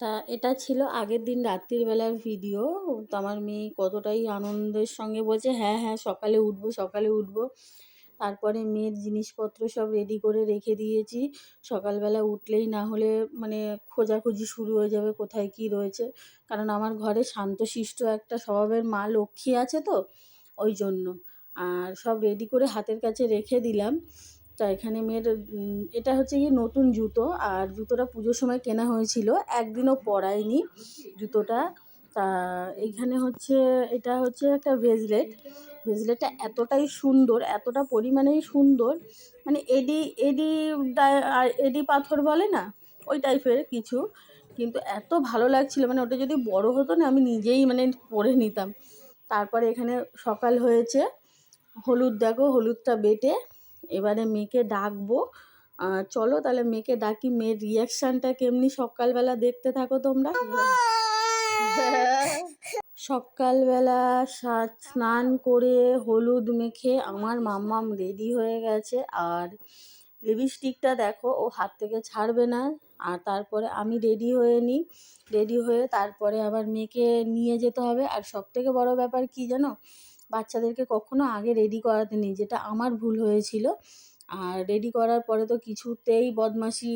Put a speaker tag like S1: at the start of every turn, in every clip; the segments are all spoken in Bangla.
S1: তা এটা ছিল আগের দিন রাত্রির বেলার ভিডিও তো আমার মেয়ে কতটাই আনন্দের সঙ্গে বলছে হ্যাঁ হ্যাঁ সকালে উঠবো সকালে উঠবো। তারপরে মেয়ের জিনিসপত্র সব রেডি করে রেখে দিয়েছি। সকালবেলা উঠলেই না হলে মানে খোঁজাখুঁজি শুরু হয়ে যাবে, কোথায় কি রয়েছে। কারণ আমার ঘরে শান্তশিষ্ট একটা স্বভাবের মা লক্ষ্মী আছে তো, ওই জন্য। আর সব রেডি করে হাতের কাছে রেখে দিলাম। তা এখানে মেয়ের এটা হচ্ছে গিয়ে নতুন জুতো। আর জুতোটা পুজোর সময় কেনা হয়েছিল, একদিনও পরাইনি জুতোটা। তা এইখানে হচ্ছে, এটা হচ্ছে একটা ব্রেসলেট ব্রেসলেটটা এতটাই সুন্দর, এতটা পরিমাণেই সুন্দর। মানে এডি এডি এডি পাথর বলে না? ওই টাইপের কিছু। কিন্তু এত ভালো লাগছিল মানে ওটা যদি বড় হতো না, আমি নিজেই মানে পরে নিতাম। তারপরে এখানে সকাল হয়েছে। হলুদ দেখো, হলুদটা বেটে এবারে মেয়েকে ডাকবো। চলো তাহলে মেয়েকে ডাকি। মেয়ের রিয়াকশানটা কেমনি? সকালবেলা দেখতে থাকো তোমরা। সকালবেলা স্নান করে হলুদ মেখে আমার মাম্মাম রেডি হয়ে গেছে। আর লিপস্টিকটা দেখো, ও হাত থেকে ছাড়বে না। আর তারপরে আমি রেডি হয়ে নিই রেডি হয়ে তারপরে আবার মেয়েকে নিয়ে যেতে হবে। আর সব থেকে বড় ব্যাপার কি জানো? বাচ্চাদেরকে কখনো আগে রেডি করাতে নেই, যেটা আমার ভুল হয়েছিল। আর রেডি করার পরে তো কিছুতেই বদমাশি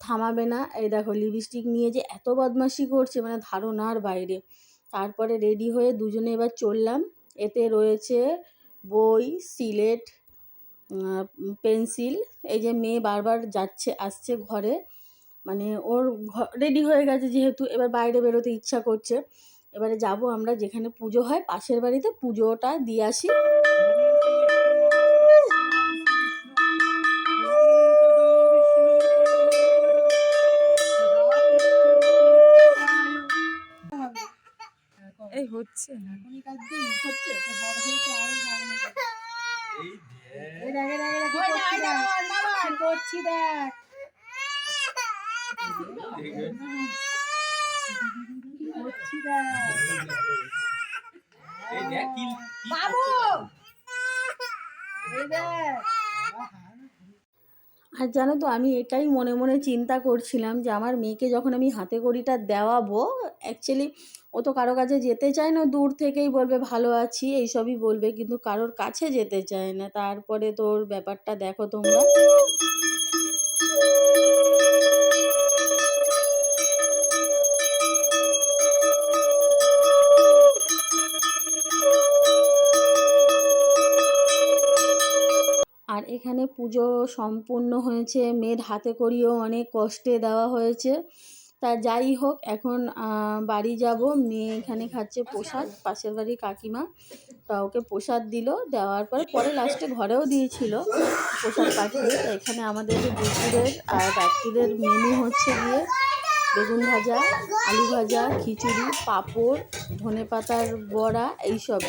S1: থামাবে না। এই দেখো লিপস্টিক নিয়ে যে এত বদমাশি করছে মানে ধারণার বাইরে। তারপরে রেডি হয়ে দুজনে এবার চললাম। এতে রয়েছে বই, সিলেট পেন্সিল। এই যে মেয়ে বারবার যাচ্ছে, আসছে ঘরে। মানে ওর রেডি হয়ে গেছে যেহেতু, এবার বাইরে বেরোতে ইচ্ছা করছে। এবারে যাব আমরা যেখানে পুজো হয় পাশের বাড়িতে পুজোটা দিয়ে আসি।
S2: এই হচ্ছে
S1: হচ্ছে
S2: করছি দেখ। করছি দেখ।
S1: আর জানো তো, আমি এটাই মনে মনে চিন্তা করছিলাম যে আমার মেয়েকে যখন আমি হাতে কড়িটা দেওয়াবো অ্যাকচুয়ালি ও তো কারও কাছে যেতে চায় না, দূর থেকেই বলবে, ভালো আছি, এইসবই বলবে, কিন্তু কারোর কাছে যেতে চায় না। তারপরে তোর ব্যাপারটা দেখো তোমরা। এখানে পুজো সম্পূর্ণ হয়েছে। মেয়ের হাতে করিও অনেক কষ্টে দেওয়া হয়েছে। তা যাই হোক, এখন বাড়ি যাব। মেয়ে এখানে খাচ্ছে প্রসাদ, পাশের বাড়ির কাকিমা। তা ওকে প্রসাদ দিল, দেওয়ার পরে পরে লাস্টে ঘরেও দিয়েছিল প্রসাদ পাঠিয়ে। তা এখানে আমাদের দুপুরের আর রাত্রিরের মেনু হচ্ছে গিয়ে বেগুন ভাজা, আলু ভাজা, খিচুড়ি, পাঁপড় ধনে পাতার বড়া এইসব